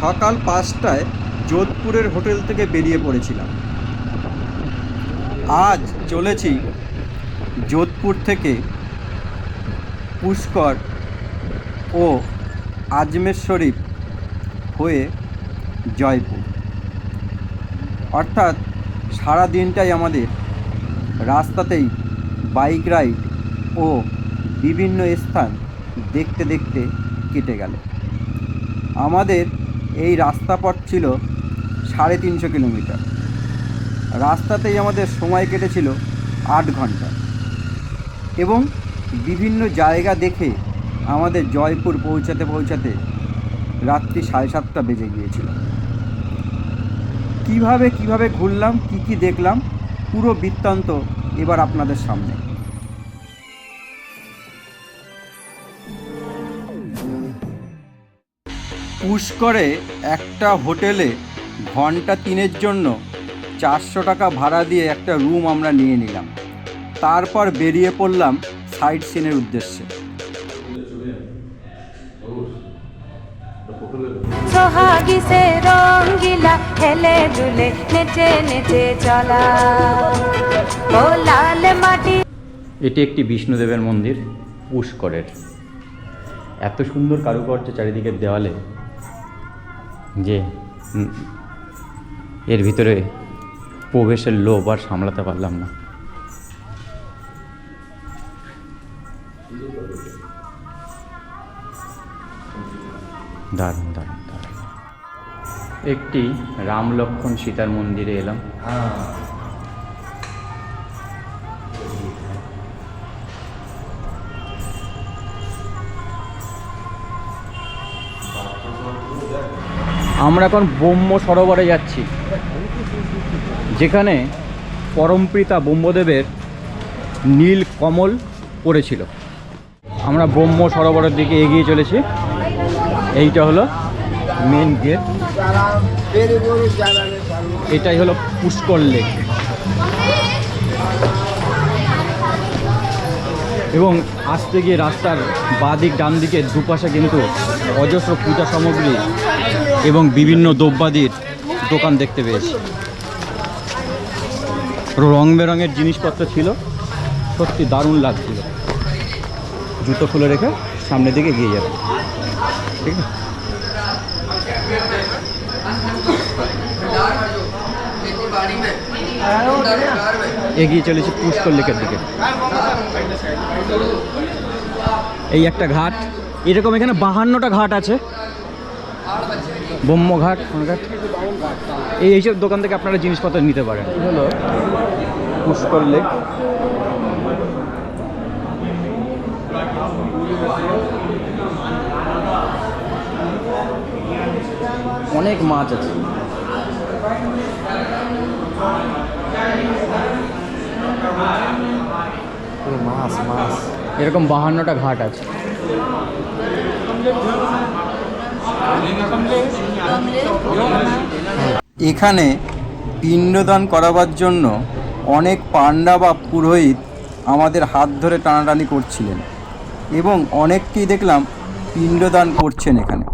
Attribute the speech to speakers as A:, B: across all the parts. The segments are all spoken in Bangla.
A: সকাল পাঁচটায় যোধপুরের হোটেল থেকে বেরিয়ে পড়েছিলাম। আজ চলেছি যোধপুর থেকে পুষ্কর ও আজমের শরীফ হয়ে জয়পুর। অর্থাৎ সারা দিনটাই আমাদের রাস্তাতেই বাইক রাইড ও বিভিন্ন স্থান দেখতে দেখতে কেটে গেল। আমাদের এই রাস্তা পথ ছিল সাড়ে তিনশো কিলোমিটার। রাস্তাতেই আমাদের সময় কেটেছিল আট ঘণ্টা। এবং বিভিন্ন জায়গা দেখে আমাদের জয়পুর পৌঁছাতে পৌঁছাতে রাত্রি সাড়ে সাতটা বেজে গিয়েছিল। কীভাবে কীভাবে ঘুরলাম, কি কি দেখলাম, পুরো বৃত্তান্ত এবার আপনাদের সামনে। পুষ্করে একটা হোটেলে ঘণ্টা তিনের জন্য চারশো টাকা ভাড়া দিয়ে একটা রুম আমরা নিয়ে নিলাম। তারপর বেরিয়ে পড়লাম সাইট সিনের উদ্দেশ্যে।
B: সোহাগী সে রঙ্গিলা হেলে দুলে নেচে নেচে চলা। ও লাল মাটি।
C: এটি একটি বিষ্ণুদেবের মন্দির পুষ্করের। এত সুন্দর কারুকার্য চারিদিকের দেওয়ালে যে এর ভিতরে প্রবেশের লোভ আর সামলাতে পারলাম না। দারুণ দারুণ দারুণ। একটি রাম লক্ষ্মণ সীতার মন্দিরে এলাম। আমরা এখন ব্রহ্ম সরোবরে যাচ্ছি। যেখানে পরমপ্রিতা ব্রহ্মদেবের নীল কমল পড়েছিল। আমরা ব্রহ্ম সরোবরের দিকে এগিয়ে চলেছি। এইটা হলো মেন গেট এটাই হলো পুষ্কর লেক এবং আসতে গিয়ে রাস্তার বাদিক ডান দিকে দুপাশে কিন্তু অজস্র পূজা সামগ্রী এবং বিভিন্ন দ্রব্যাদির দোকান দেখতে পেয়েছি। রং বেরঙের জিনিসপত্র ছিল। সত্যি দারুণ লাগছিল। জুতো খুলে রেখে সামনের দিকে এগিয়ে যাবে। ঠিক আছে? এগিয়ে চলেছি পুষ্কর লেকের দিকে। এই একটা ঘাট। এরকম এখানে বাহান্নটা ঘাট আছে। ব্রহ্ম ঘাট এই এইসব দোকান থেকে আপনারা জিনিসপত্র নিতে পারেন। হলো পুষ্কর লেক। অনেক মাছ আছে।
D: মাছ মাছ।
C: এরকম বাহান্নটা ঘাট আছে।
A: এখানে পিণ্ডদান করাবার জন্য অনেক পাণ্ডা বা পুরোহিত আমাদের হাত ধরে টানাটানি করছিলেন এবং অনেককেই দেখলাম পিণ্ডদান করছেন এখানে।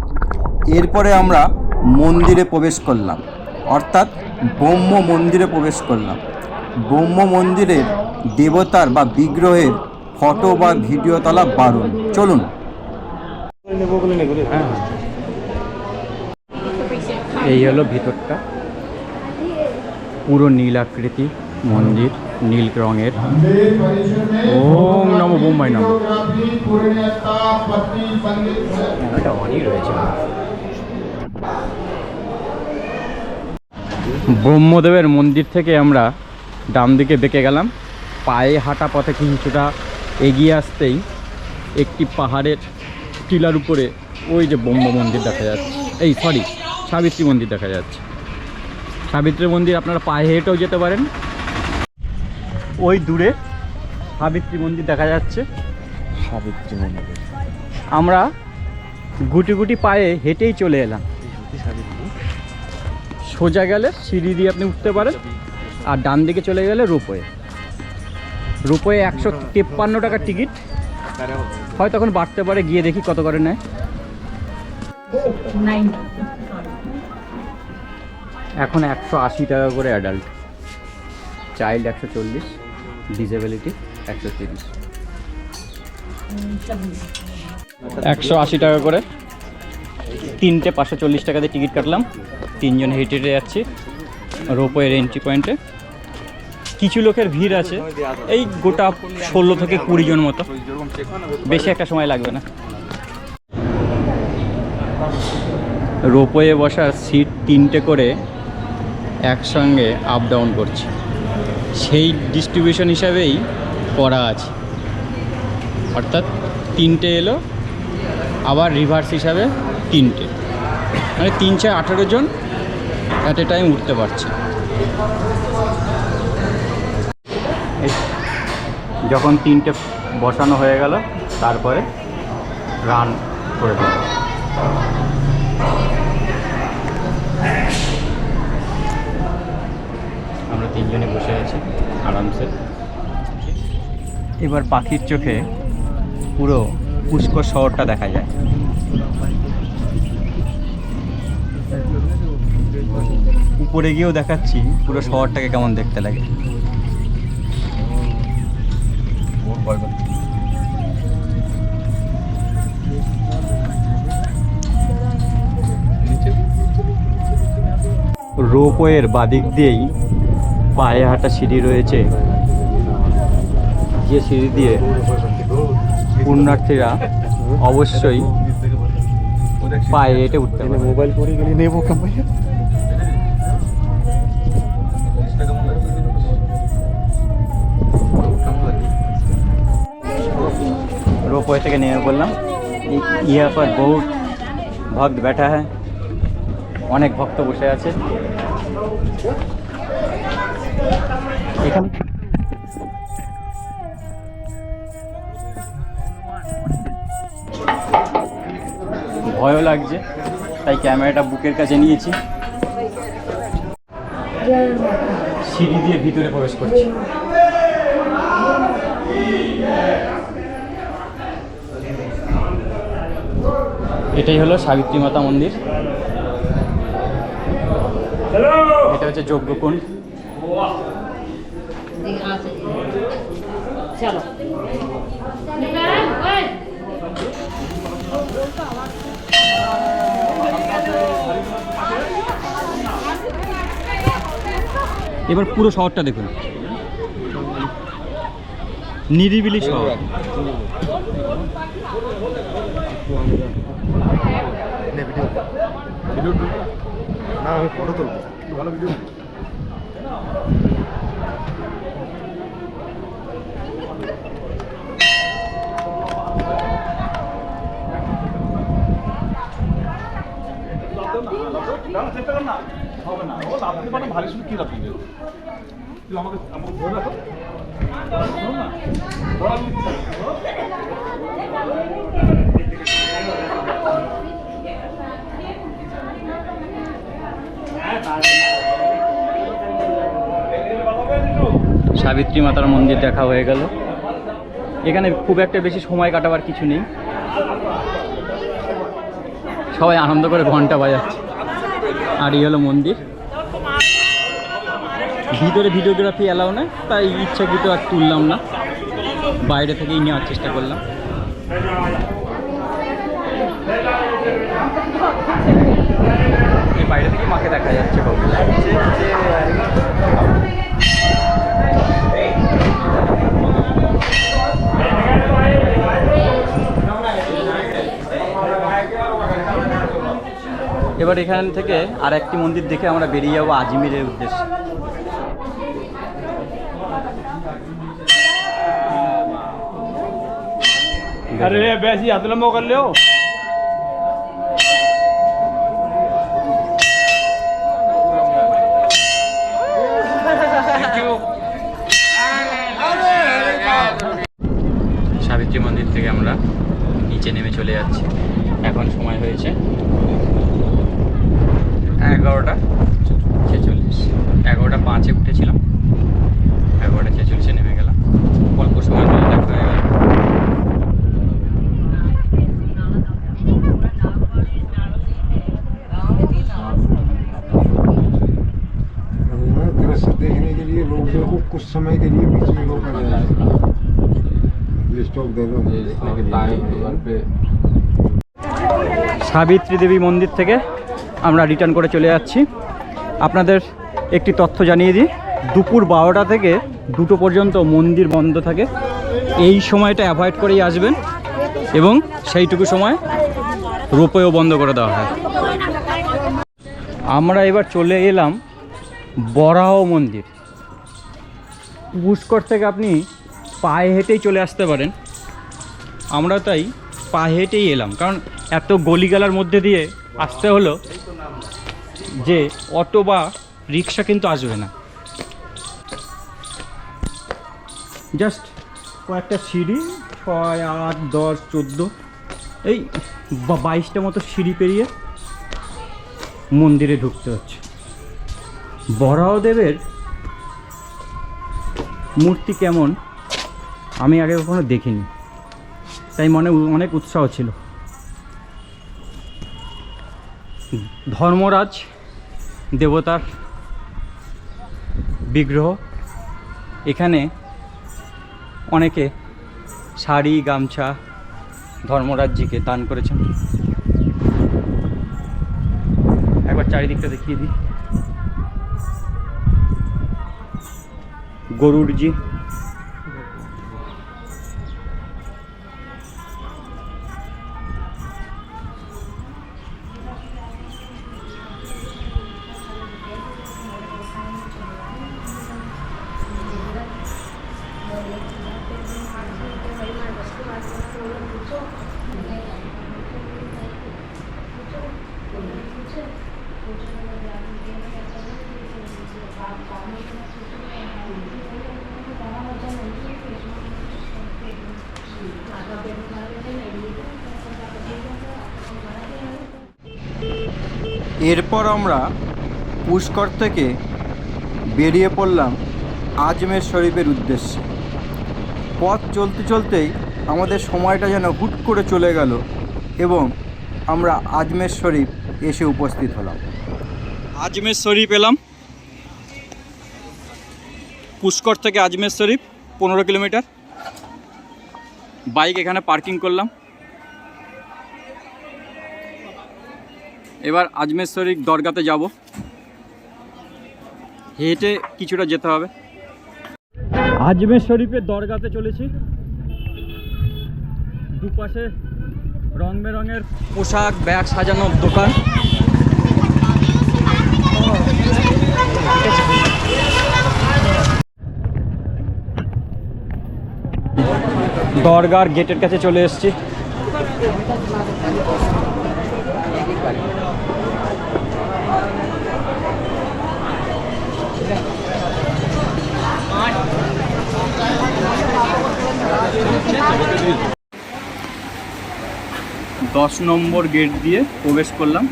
A: এরপরে আমরা মন্দিরে প্রবেশ করলাম। অর্থাৎ ব্রহ্ম মন্দিরে প্রবেশ করলাম। ব্রহ্ম মন্দিরের দেবতার বা বিগ্রহের ফটো বা ভিডিও তোলা বারণ। চলুন।
C: এই হলো ভিতরটা। পুরো নীল আকৃতি মন্দির নীল রঙের। ওম নম বোম্বাই নম। এটা অনেক রয়েছে। ব্রহ্মদেবের মন্দির থেকে আমরা ডান দিকে বেঁকে গেলাম। পায়ে হাঁটা পথে কিছুটা এগিয়ে আসতেই একটি পাহাড়ের টিলার উপরে ওই যে ব্রহ্ম মন্দির দেখা যাচ্ছে। এই সরি সাবিত্রী মন্দির দেখা যাচ্ছে। সাবিত্রী মন্দির আপনারা পায়ে হেঁটেও যেতে পারেন। ওই দূরে সাবিত্রী মন্দির দেখা যাচ্ছে।
D: সাবিত্রী মন্দির।
C: আমরা গুটি গুটি পায়ে হেঁটেই চলে এলাম। সোজা গেলে সিঁড়ি দিয়ে আপনি উঠতে পারেন আর ডান দিকে চলে গেলে রোপওয়ে রোপওয়ে একশো তেপ্পান্ন টাকার টিকিট। হয় তখন বাড়তে পারে গিয়ে দেখি কত করে নেয়। এখন একশো আশি টাকা করে অ্যাডাল্ট চাইল্ড একশো চল্লিশ ডিসেবিলিটি একশো তিরিশ। একশো আশি টাকা করে। তিনটে পাঁচশো চল্লিশ টাকা দিয়ে টিকিট কাটলাম। তিনজন হেঁটে যাচ্ছি রোপওয়ের এন্ট্রি পয়েন্টে কিছু লোকের ভিড় আছে। এই গোটা ষোলো থেকে কুড়ি জন মতো। বেশি একটা সময় লাগবে না। রোপওয়ে বসার সিট তিনটে করে একসঙ্গে আপ ডাউন করছে। সেই ডিস্ট্রিবিউশন হিসাবেই করা আছে। অর্থাৎ তিনটে এলো, আবার রিভার্স হিসাবে তিনটে। মানে তিন চার আঠেরো জন অ্যাট এ টাইম উঠতে পারছে। যখন তিনটে বসানো হয়ে গেল, তারপরে রান করে দেবো। তিনজনে বসে আছি, আরামসে। এবার পাখির চোখে পুরো পুষ্কর শহরটা দেখা যায়। উপরে গিয়েও দেখাচ্ছি পুরো শহরটাকে কেমন দেখতে লাগে। রোপওয়ের বাদিক দিয়েই পায়ে হাঁটা সিঁড়ি রয়েছে যে সিঁড়ি দিয়ে পুণ্যার্থীরা অবশ্যই পায়ে হেঁটে উঠতে পারে
D: মোবাইল করে গেলে নেবো কামাই
C: रोपवे থেকে নেমে পড়লাম ইয়া পর বহুত ভক্ত बैठा है অনেক ভক্ত বসে আছে ভয়ও লাগছে, তাই ক্যামেরাটা বুকের কাছে নিয়েছি। সিঁড়ি দিয়ে ভিতরে প্রবেশ করছি। এটাই হলো সাবিত্রী মাতা মন্দির। এটা হচ্ছে যজ্ঞকুণ্ড।
E: चलो
C: এবার পুরো শহরটা দেখুন। নিরিবিলি শহর।
D: না আমি ফটো তুলবো। ভালো ভিডিও
C: সাবিত্রী মাতার মন্দির দেখা হয়ে গেল। এখানে খুব একটা বেশি সময় কাটাবার কিছু নেই। সবাই আনন্দ করে ঘণ্টা বাজাচ্ছে। আর এই হলো মন্দির। ভিতরে ভিডিওগ্রাফি অ্যালাউ না, তাই ইচ্ছাকৃত আর তুললাম না। বাইরে থেকেই নেওয়ার চেষ্টা করলাম। বাইরে থেকে মাকে দেখা যাচ্ছে এবার এখান থেকে আর একটি মন্দির দেখে আমরা বেরিয়ে যাব আজমিরের উদ্দেশ্যে।
F: अरे वैसे हाथ लंबा कर लो
C: সাবিত্রী মন্দির থেকে আমরা নিচে নেমে চলে যাচ্ছি এখন সময় হয়েছে এগারোটা ছেচল্লিশ এগারোটা পাঁচে উঠেছিলাম সাবিত্রী দেবী মন্দির থেকে আমরা রিটার্ন করে চলে যাচ্ছি। আপনাদের একটি তথ্য জানিয়ে দিই, দুপুর বারোটা থেকে দুটো পর্যন্ত মন্দির বন্ধ থাকে। এই সময়টা অ্যাভয়েড করেই আসবেন এবং সেইটুকু সময় রোপওয়েও বন্ধ করে দেওয়া হয়। আমরা এবার চলে এলাম বরাহ মন্দির। পুষ্কর থেকে আপনি পায়ে হেঁটেই চলে আসতে পারেন। আমরা তাই পা হেঁটেই এলাম। কারণ এত গলিগালার মধ্যে দিয়ে আসতে হলো যে অটো বা রিক্সা কিন্তু আসবে না। জাস্ট কয়েকটা সিঁড়ি, ছয়, আট, দশ, চোদ্দ, এই বাইশটা মতো সিঁড়ি পেরিয়ে মন্দিরে ঢুকতে হচ্ছে। বরাহদেবের মূর্তি কেমন? আমি আগে কখনো দেখিনি। তাই মনে অনেক উৎসাহ ছিল। ধর্মরাজ, দেবতার বিগ্রহ, এখানে অনেকে শাড়ি, গামছা ধর্মরাজ্যকে দান করেছেন। একবার চারিদিকটা দেখিয়ে দিই। গরুর গরুরজি
A: এরপর আমরা পুষ্কর থেকে বেরিয়ে পড়লাম আজমের শরীফের উদ্দেশ্যে। পথ চলতে চলতেই আমাদের সময়টা যেন হুট করে চলে গেল এবং আমরা আজমের শরীফ এসে উপস্থিত হলাম।
C: আজমের শরীফ এলাম। পুষ্কর থেকে আজমের শরীফ, পনেরো কিলোমিটার। বাইক এখানে পার্কিং করলাম। এবার আজমের শরীফ দরগাতে যাব। হেঁটে কিছুটা যেতে হবে। আজমের শরীফের দরগাতে চলেছি। দুপাশে রং বেরঙের পোশাক, ব্যাগ সাজানোর দোকান। দরগার গেটের কাছে চলে এসেছি। দশ নম্বর গেট দিয়ে প্রবেশ করলাম।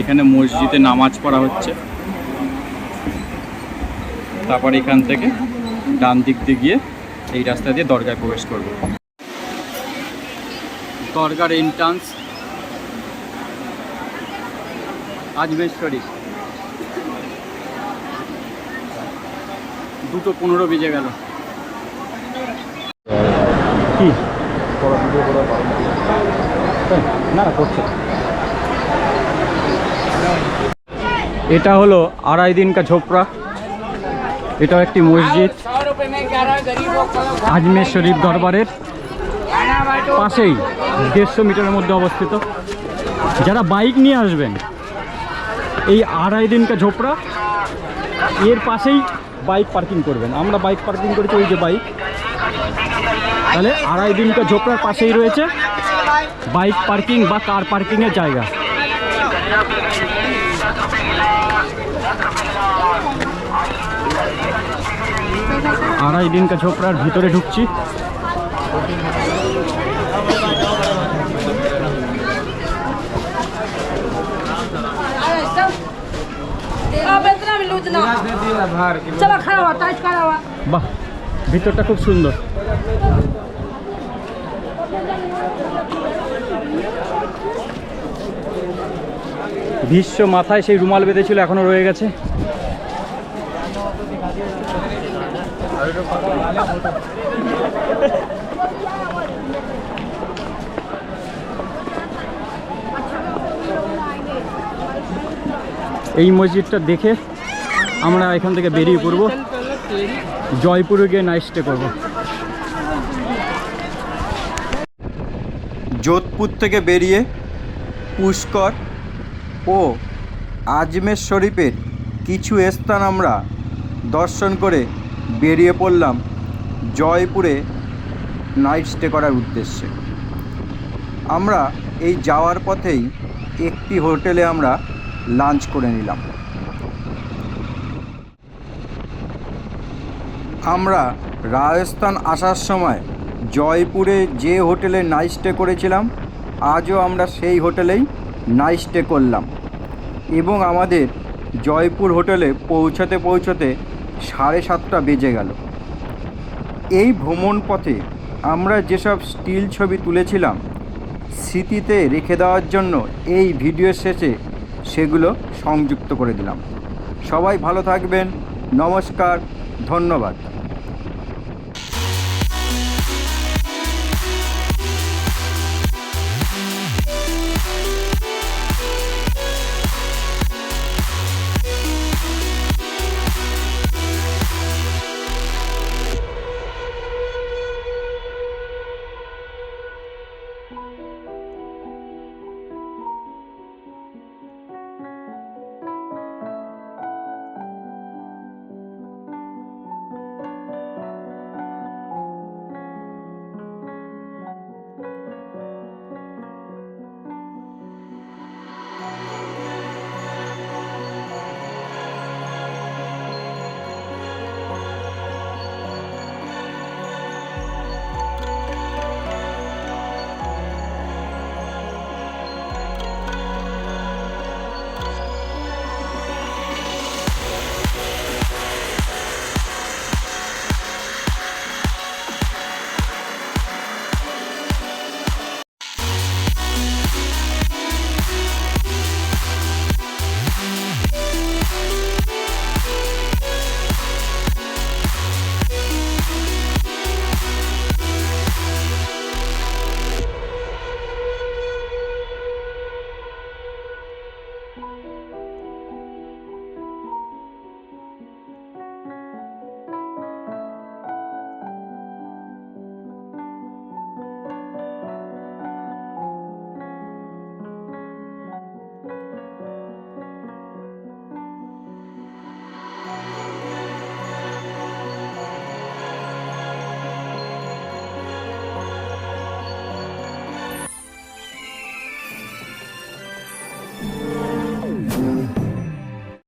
C: এখানে মসজিদে নামাজ পড়া হচ্ছে। তারপর এখান থেকে ডান দিক দিয়ে গিয়ে এই রাস্তা দিয়ে দরগায় প্রবেশ করব। দরগার এন্ট্রান্স আজমের শরীফ দুটো পনেরো বেজে গেল। কি? না করছে। এটা হলো আড়াই দিন কা ঝোপড়া। এটাও একটি মসজিদ। আজমের শরীফ দরবারের পাশেই দেড়শো মিটারের মধ্যে অবস্থিত। যারা বাইক নিয়ে আসবেন, এই আড়াই দিনকা ঝোপড়া, এর পাশেই বাইক পার্কিং করবেন। আমরা বাইক পার্কিং করেছি, ওই যে বাইক। তাহলে আড়াই দিনকা ঝোপড়ার পাশেই রয়েছে বাইক পার্কিং বা কার পার্কিংয়ের জায়গা। আড়াই দিনকা ঝোপড়ার ভিতরে ঢুকছি। বাহ ভিতরটা খুব সুন্দর। ভীষ্ম মাথায় সেই রুমাল বেঁধেছিল এখনও রয়ে গেছে। এই মসজিদটা দেখে আমরা এখান থেকে বেরিয়ে পড়ব। জয়পুরে গিয়ে নাইট স্টে করব।
A: যোধপুর থেকে বেরিয়ে পুষ্কর ও আজমের শরীফের কিছু স্থান আমরা দর্শন করে বেরিয়ে পড়লাম জয়পুরে নাইট স্টে করার উদ্দেশ্যে। আমরা এই যাওয়ার পথেই একটি হোটেলে আমরা লাঞ্চ করে নিলাম। আমরা রাজস্থান আসার সময় জয়পুরে যে হোটেলে নাইট স্টে করেছিলাম, আজও আমরা সেই হোটেলেই নাইট স্টে করলাম এবং আমাদের জয়পুর হোটেলে পৌঁছাতে পৌঁছাতে সাড়ে সাতটা বেজে গেল। এই ভ্রমণ পথে আমরা যেসব স্টিল ছবি তুলেছিলাম, স্মৃতিতে রেখে দেওয়ার জন্য এই ভিডিও শেষে সেগুলো সংযুক্ত করে দিলাম। সবাই ভালো থাকবেন, নমস্কার, ধন্যবাদ।